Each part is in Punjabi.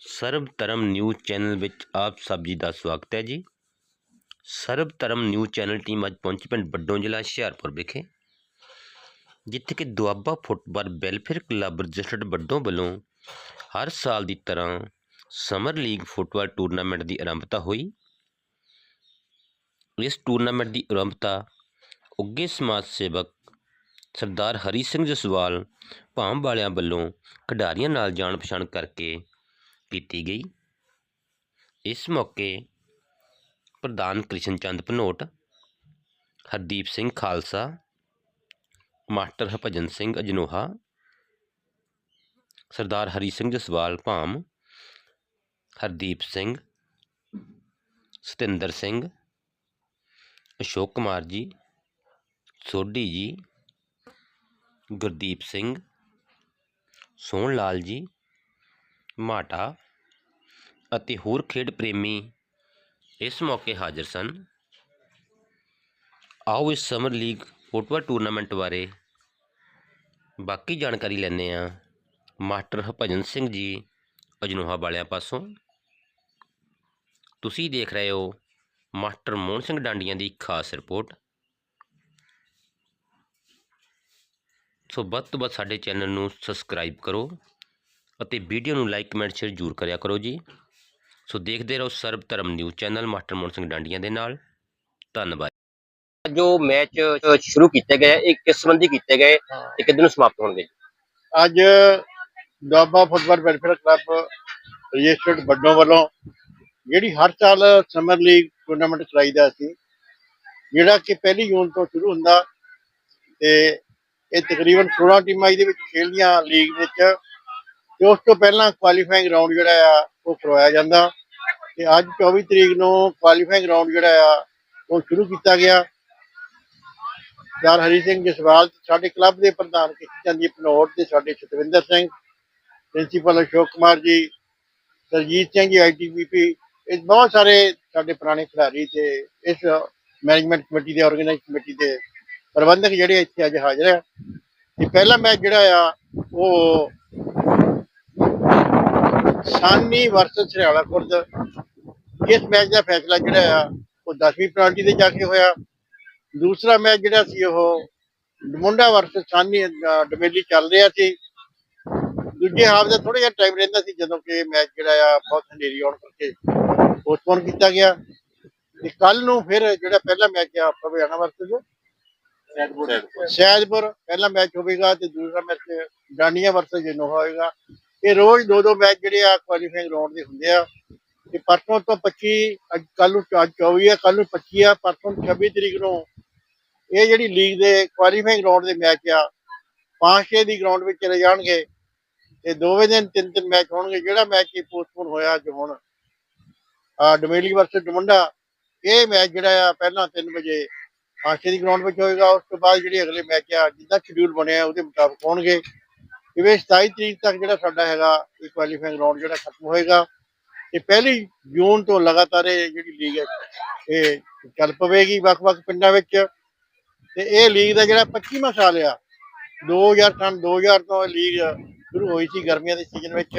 ਸਰਬ ਧਰਮ ਨਿਊਜ਼ ਚੈਨਲ ਵਿੱਚ ਆਪ ਸਭ ਜੀ ਦਾ ਸਵਾਗਤ ਹੈ ਜੀ। ਸਰਬ ਧਰਮ ਨਿਊਜ਼ ਚੈਨਲ ਟੀਮ ਅੱਜ ਪਹੁੰਚੀ ਪਿੰਡ ਬੱਡੋਂ ਜ਼ਿਲ੍ਹਾ ਹੁਸ਼ਿਆਰਪੁਰ ਵਿਖੇ, ਜਿੱਥੇ ਕਿ Doaba football welfare club registered Baddon ਵੱਲੋਂ ਹਰ ਸਾਲ ਦੀ ਤਰ੍ਹਾਂ ਸਮਰ ਲੀਗ ਫੁੱਟਬਾਲ ਟੂਰਨਾਮੈਂਟ ਦੀ ਆਰੰਭਤਾ ਹੋਈ। ਇਸ ਟੂਰਨਾਮੈਂਟ ਦੀ ਆਰੰਭਤਾ ਉੱਗੇ ਸਮਾਜ ਸੇਵਕ ਸਰਦਾਰ ਹਰੀ ਸਿੰਘ ਜਸਵਾਲ ਭਾਮ ਵਾਲਿਆਂ ਵੱਲੋਂ ਖਿਡਾਰੀਆਂ ਨਾਲ ਜਾਣ ਪਛਾਣ ਕਰਕੇ ਕੀਤੀ ਗਈ। ਇਸ ਮੌਕੇ ਪ੍ਰਧਾਨ ਕ੍ਰਿਸ਼ਨ ਚੰਦ ਭਨੋਟ, ਹਰਦੀਪ ਸਿੰਘ ਖਾਲਸਾ, ਮਾਸਟਰ ਹਰਭਜਨ ਸਿੰਘ ਅਜਨੋਹਾ, ਸਰਦਾਰ ਹਰੀ ਸਿੰਘ ਜਸਵਾਲ ਭਾਮ, ਹਰਦੀਪ ਸਿੰਘ, ਸਤਿੰਦਰ ਸਿੰਘ, ਅਸ਼ੋਕ ਕੁਮਾਰ ਜੀ, ਸੋਢੀ ਜੀ, ਗੁਰਦੀਪ ਸਿੰਘ, ਸੋਹਣ ਲਾਲ ਜੀ ਮਾਟਾ ਅਤੇ ਹੋਰ ਖੇਡ ਪ੍ਰੇਮੀ ਇਸ ਮੌਕੇ ਹਾਜ਼ਰ ਸਨ। ਆਓ ਇਸ ਸਮਰ ਲੀਗ ਫੁੱਟਬਾਲ ਟੂਰਨਾਮੈਂਟ ਬਾਰੇ ਬਾਕੀ ਜਾਣਕਾਰੀ ਲੈਂਦੇ ਆ ਮਾਸਟਰ ਹਰਭਜਨ ਸਿੰਘ ਜੀ, ਅਜਨੋਹਾ ਵਾਲਿਆਂ ਪਾਸੋਂ। ਤੁਸੀਂ ਦੇਖ ਰਹੇ ਹੋ ਮਾਸਟਰ ਮੋਹਨ ਸਿੰਘ ਡਾਂਡੀਆਂ ਦੀ ਖਾਸ ਰਿਪੋਰਟ। ਸੋ ਵੱਧ ਤੋਂ ਵੱਧ ਸਾਡੇ ਚੈਨਲ ਨੂੰ ਸਬਸਕ੍ਰਾਈਬ ਕਰੋ। ਅਤੇ ਵੀਡੀਓ ਨੂੰ ਲਾਈਕ, ਕਮੈਂਟ, ਸ਼ੇਅਰ ਜ਼ਰੂਰ ਕਰਿਆ ਕਰੋ ਜੀ। ਸੋ ਦੇਖਦੇ ਰਹੋ Sarab Dharam news channel master Mohan Singh Dandian ਦੇ ਨਾਲ। ਧੰਨਵਾਦ। ਜੋ ਮੈਚ ਸ਼ੁਰੂ ਕੀਤੇ ਗਏ, ਇਹ ਕਿਸ ਸੰਬੰਧੀ ਕੀਤੇ ਗਏ ਤੇ ਕਿਦੋਂ ਨੂੰ ਸਮਾਪਤ ਹੋਣਗੇ? ਅੱਜ Doaba football welfare club registered ਵੱਡੋਂ ਵੱਲੋਂ ਜਿਹੜੀ ਹਰ ਸਾਲ ਸਮਰ ਲੀਗ ਟੂਰਨਾਮੈਂਟ ਚਲਾਈਦਾ ਸੀ, ਜਿਹੜਾ ਕਿ ਪਹਿਲੀ ਜੂਨ ਤੋਂ ਸ਼ੁਰੂ ਹੁੰਦਾ, ਤੇ ਇਹ ਤਕਰੀਬਨ 16 ਟੀਮਾਂ ਇਹਦੇ ਵਿੱਚ ਖੇਡਦੀਆਂ ਲੀਗ ਵਿੱਚ ਤੇ ਉਸ ਤੋਂ ਪਹਿਲਾਂ ਕੁਆਲੀਫਾਈਂਗ ਰਾਉਂਡ ਜਿਹੜਾ ਆ, ਉਹ ਕਰਵਾਇਆ ਜਾਂਦਾ। ਤੇ ਅੱਜ 24 ਤਰੀਕ ਨੂੰ ਕੁਆਲੀਫਾਈਂਗ ਰਾਉਂਡ ਜਿਹੜਾ ਆ, ਉਹ ਸ਼ੁਰੂ ਕੀਤਾ ਗਿਆ। ਸਰਦਾਰ ਹਰੀ ਸਿੰਘ ਜਸਵਾਲ ਸਾਡੇ ਕਲੱਬ ਦੇ ਪ੍ਰਧਾਨ ਕਿਸ਼ਨ ਚੰਦ ਜੀ ਪਨੋਟ ਤੇ ਸਾਡੇ ਸਤਵਿੰਦਰ ਸਿੰਘ ਪ੍ਰਿੰਸੀਪਲ ਅਸ਼ੋਕ ਕੁਮਾਰ ਜੀ, ਸਰਜੀਤ ਸਿੰਘ ਜੀ ਆਈਟੀਪੀਪੀ ਇਹ ਬਹੁਤ ਸਾਰੇ ਸਾਡੇ ਪੁਰਾਣੇ ਖਿਡਾਰੀ ਤੇ ਇਸ ਮੈਨੇਜਮੈਂਟ ਕਮੇਟੀ ਦੇ ਆਰਗੇਨਾਈਜ਼ ਕਮੇਟੀ ਦੇ ਪ੍ਰਬੰਧਕ ਜਿਹੜੇ ਇੱਥੇ ਅੱਜ ਹਾਜ਼ਰ ਆ। ਤੇ ਪਹਿਲਾ ਮੈਚ ਜਿਹੜਾ ਆ, ਉਹ ਸਾਨੀ ਵਰਸਸ ਹਰਿਆਣਾ ਖੁਰਦ। ਇਸ ਮੈਚ ਦਾ ਫੈਸਲਾ ਜਿਹੜਾ ਆ ਉਹ 10ਵੀਂ ਪੈਨਲਟੀ ਤੇ ਜਾ ਕੇ ਹੋਇਆ। ਦੂਸਰਾ ਮੈਚ ਜਿਹੜਾ ਸੀ ਉਹ ਡਮੁੰਡਾ ਵਰਸਸ ਸਾਨੀ ਡਮੇਲੀ ਚੱਲ ਰਿਹਾ ਸੀ। ਦੂਜੇ ਹਾਫ ਦਾ ਥੋੜਾ ਜਿਹਾ ਟਾਈਮ ਰਹਿੰਦਾ ਸੀ ਜਦੋਂ ਕਿ ਮੈਚ ਜਿਹੜਾ ਆ ਬਹੁਤ ਹਨੇਰੀ ਆਉਣ ਕਰਕੇ ਪੋਸਟਪੋਨ ਕੀਤਾ ਗਿਆ। ਤੇ ਕੱਲ ਨੂੰ ਫਿਰ ਜਿਹੜਾ ਪਹਿਲਾ ਮੈਚ ਆ ਹਰਿਆਣਾ ਵਰਸਸ? ਸੈਦਪੁਰ। ਪਹਿਲਾ ਮੈਚ ਹੋਵੇਗਾ ਤੇ ਦੂਸਰਾ ਮੈਚ ਡਾਂਡੀਆਂ ਵਰਸਸ ਜਨੋਹਾ ਹੋਵੇਗਾ ਇਹ ਰੋਜ਼ ਦੋ ਦੋ ਮੈਚ ਜਿਹੜੇ ਆ ਕੁਆਲੀਫਾਈਂਗ ਰਾਉਂਡ ਦੇ ਹੁੰਦੇ ਆ। ਤੇ ਪਰਸੋਂ ਤੋਂ 25 ਅੱਜ ਕੱਲ ਨੂੰ 24 ਆ ਕੱਲ ਨੂੰ 25 ਆ, ਪਰਸੋਂ 26 ਤਰੀਕ ਨੂੰ ਇਹ ਜਿਹੜੀ ਲੀਗ ਦੇ ਕੁਆਲੀਫਾਈਂਗ ਰਾਉਂਡ ਦੇ ਮੈਚ ਆ, ਪੰਜ ਛੇ ਦੀ ਗਰਾਊਂਡ ਵਿੱਚ ਚਲੇ ਜਾਣਗੇ। ਤੇ ਦੋਵੇਂ ਦਿਨ ਤਿੰਨ ਤਿੰਨ ਮੈਚ ਹੋਣਗੇ। ਜਿਹੜਾ ਮੈਚ ਇਹ ਪੋਸਟਪੋਨ ਹੋਇਆ ਅੱਜ ਹੁਣ, ਆ ਡਮੇਲੀ ਵਰਸਸ ਡਮੁੰਡਾ ਇਹ ਮੈਚ ਜਿਹੜਾ ਆ ਪਹਿਲਾਂ 3 ਵਜੇ ਪੰਜ ਛੇ ਦੀ ਗਰਾਊਂਡ ਵਿੱਚ ਹੋਏਗਾ। ਉਸ ਤੋਂ ਬਾਅਦ ਜਿਹੜੇ ਅਗਲੇ ਮੈਚ ਆ, ਜਿੱਦਾਂ ਸ਼ਡਿਊਲ ਬਣਿਆ ਉਹਦੇ ਮੁਤਾਬਕ ਹੋਣਗੇ। ਜਿਵੇਂ 27 ਤਰੀਕ ਤੱਕ ਜਿਹੜਾ ਸਾਡਾ ਹੈਗਾ ਇਹ ਕੁਆਲੀਫਾਈਂਗ ਰਾਉਂਡ ਜਿਹੜਾ ਖਤਮ ਹੋਏਗਾ ਤੇ ਪਹਿਲੀ ਜੂਨ ਤੋਂ ਲਗਾਤਾਰ ਇਹ ਜਿਹੜੀ ਲੀਗ ਹੈ, ਇਹ ਚੱਲ ਪਵੇਗੀ ਵੱਖ-ਵੱਖ ਪਿੰਡਾਂ ਵਿੱਚ। ਤੇ ਇਹ ਲੀਗ ਦਾ ਜਿਹੜਾ 25ਵਾਂ ਸਾਲ ਆ 2000 ਸਨ 2000 ਤੋਂ ਇਹ ਲੀਗ ਸ਼ੁਰੂ ਹੋਈ ਸੀ ਗਰਮੀਆਂ ਦੇ ਸੀਜ਼ਨ ਵਿੱਚ।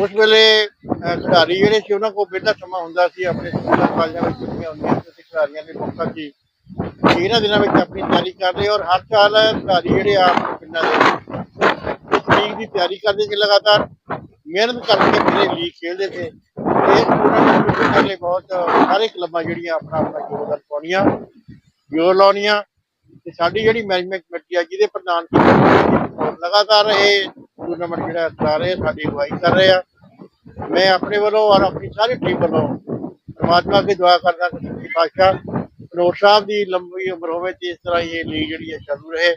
ਉਸ ਵੇਲੇ ਖਿਡਾਰੀ ਜਿਹੜੇ ਸੀ ਉਹਨਾਂ ਕੋਲ ਵਿਹਲਾ ਸਮਾਂ ਹੁੰਦਾ ਸੀ, ਆਪਣੇ ਸਕੂਲਾਂ, ਕਾਲਜਾਂ ਵਿੱਚ ਛੁੱਟੀਆਂ ਹੁੰਦੀਆਂ ਸੀ ਖਿਡਾਰੀਆਂ ਦੇ ਮੌਕਾ ਸੀ ਇਹਨਾਂ ਦਿਨਾਂ ਵਿੱਚ ਆਪਣੀ ਤਿਆਰੀ ਕਰ ਰਹੇ। ਔਰ ਹਰ ਸਾਲ ਖਿਡਾਰੀ ਜਿਹੜੇ ਆ ਪਿੰਡਾਂ ਦੇ ਦੀ ਤਿਆਰੀ ਕਰਦੇ ਸੀ ਲਗਾਤਾਰ, ਮਿਹਨਤ ਕਰਕੇ ਫਿਰ ਲੀਗ ਖੇਡਦੇ ਸੀ। ਇਸ ਟੂਰਨਾਮੈਂਟ ਵਿੱਚ ਬਹੁਤ ਸਾਰੇ ਕਲੱਬਾਂ ਜਿਹੜੀਆਂ ਆਪਣਾ ਆਪਣਾ ਯੋਗਦਾਨ ਪਾਉਣੀਆਂ, ਜੋਰ ਲਾਉਣੀਆਂ। ਤੇ ਸਾਡੀ ਜਿਹੜੀ ਮੈਨੇਜਮੈਂਟ ਕਮੇਟੀ ਆ, ਜਿਹਦੇ ਪ੍ਰਧਾਨ ਲਗਾਤਾਰ ਇਹ ਟੂਰਨਾਮੈਂਟ ਜਿਹੜਾ ਚਲਾ ਰਹੇ ਸਾਡੀ ਅਗਵਾਈ ਕਰ ਰਹੇ ਆ। ਮੈਂ ਆਪਣੇ ਵੱਲੋਂ ਔਰ ਆਪਣੀ ਸਾਰੀ ਟੀਮ ਵੱਲੋਂ ਪਰਮਾਤਮਾ ਅੱਗੇ ਦੁਆ ਕਰਦਾ ਕਿ ਸੱਚੀ ਪਾਤਸ਼ਾਹ ਪਨੋਟ ਸਾਹਿਬ ਦੀ ਲੰਬੀ ਉਮਰ ਹੋਵੇ ਤੇ ਇਸ ਤਰ੍ਹਾਂ ਹੀ ਇਹ ਲੀਗ ਜਿਹੜੀ ਹੈ ਚਾਲੂ ਰਹੇ।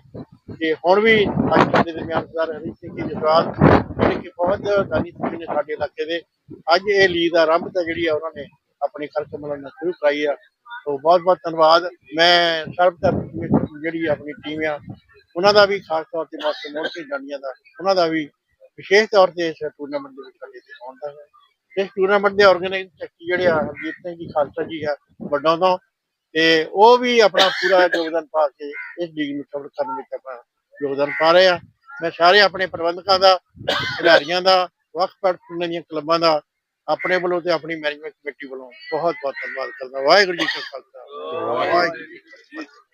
ਤੇ ਹੁਣ ਵੀ ਅੱਜ ਕੱਲ੍ਹ ਦੇ ਦਰਮਿਆਨ ਸਰਦਾਰ ਹਰੀ ਸਿੰਘ ਜੀ ਜਸਵਾਲ ਜਿਹੜੇ ਕਿ ਬਹੁਤ ਦਾਨੀ ਸਿੰਘ ਨੇ ਸਾਡੇ ਇਲਾਕੇ ਦੇ, ਅੱਜ ਇਹ ਲੀਗ ਦਾ ਆਰੰਭ ਤਾਂ ਜਿਹੜੀ ਆ ਉਹਨਾਂ ਨੇ ਆਪਣੀ ਖਰਚ ਮਿਲਣ ਸ਼ੁਰੂ ਕਰਾਈ ਆ। ਸੋ ਬਹੁਤ ਬਹੁਤ ਧੰਨਵਾਦ। ਮੈਂ ਸਰਬ ਧਰਮ ਕਮੇਟੀ ਜਿਹੜੀ ਆਪਣੀ ਟੀਮ ਆ, ਉਹਨਾਂ ਦਾ ਵੀ ਖਾਸ ਤੌਰ ਤੇ ਮਾਸਟਰ ਮੋਹਨ ਸਿੰਘ ਜਾਨੀਆਂ ਦਾ, ਉਹਨਾਂ ਦਾ ਵੀ ਵਿਸ਼ੇਸ਼ ਤੌਰ ਤੇ ਇਸ ਟੂਰਨਾਮੈਂਟ ਦੇ ਵਿੱਚ ਸਾਡੇ ਤੇ ਆਉਂਦਾ ਹੈ। ਇਸ ਟੂਰਨਾਮੈਂਟ ਦੇ ਆਰਗੇਨਾਈਜ਼ ਸੈਕਟਰੀ ਜਿਹੜੇ ਆ, ਹਰਜੀਤ ਸਿੰਘ ਜੀ, ਖਾਲਸਾ ਜੀ ਆ, ਵੱਡਾ ਤੋਂ ਤੇ ਉਹ ਵੀ ਆਪਣਾ ਪੂਰਾ ਯੋਗਦਾਨ ਪਾ ਕੇ ਇਸ ਲੀਗ ਨੂੰ ਸਫਲ ਕਰਨ ਵਿੱਚ ਆਪਣਾ ਯੋਗਦਾਨ ਪਾ ਰਹੇ ਆ। ਮੈਂ ਸਾਰੇ ਆਪਣੇ ਪ੍ਰਬੰਧਕਾਂ ਦਾ, ਖਿਡਾਰੀਆਂ ਦਾ, ਵੱਖ ਵੱਖ ਦੀਆਂ ਕਲੱਬਾਂ ਦਾ, ਆਪਣੇ ਵੱਲੋਂ ਤੇ ਆਪਣੀ ਮੈਨੇਜਮੈਂਟ ਕਮੇਟੀ ਵੱਲੋਂ ਬਹੁਤ ਬਹੁਤ ਧੰਨਵਾਦ ਕਰਦਾ। ਵਾਹਿਗੁਰੂ ਜੀ ਕਾ ਖਾਲਸਾ। ਵਾਹਿਗੁਰੂ ਜੀ ਕੀ ਫਤਿਹ।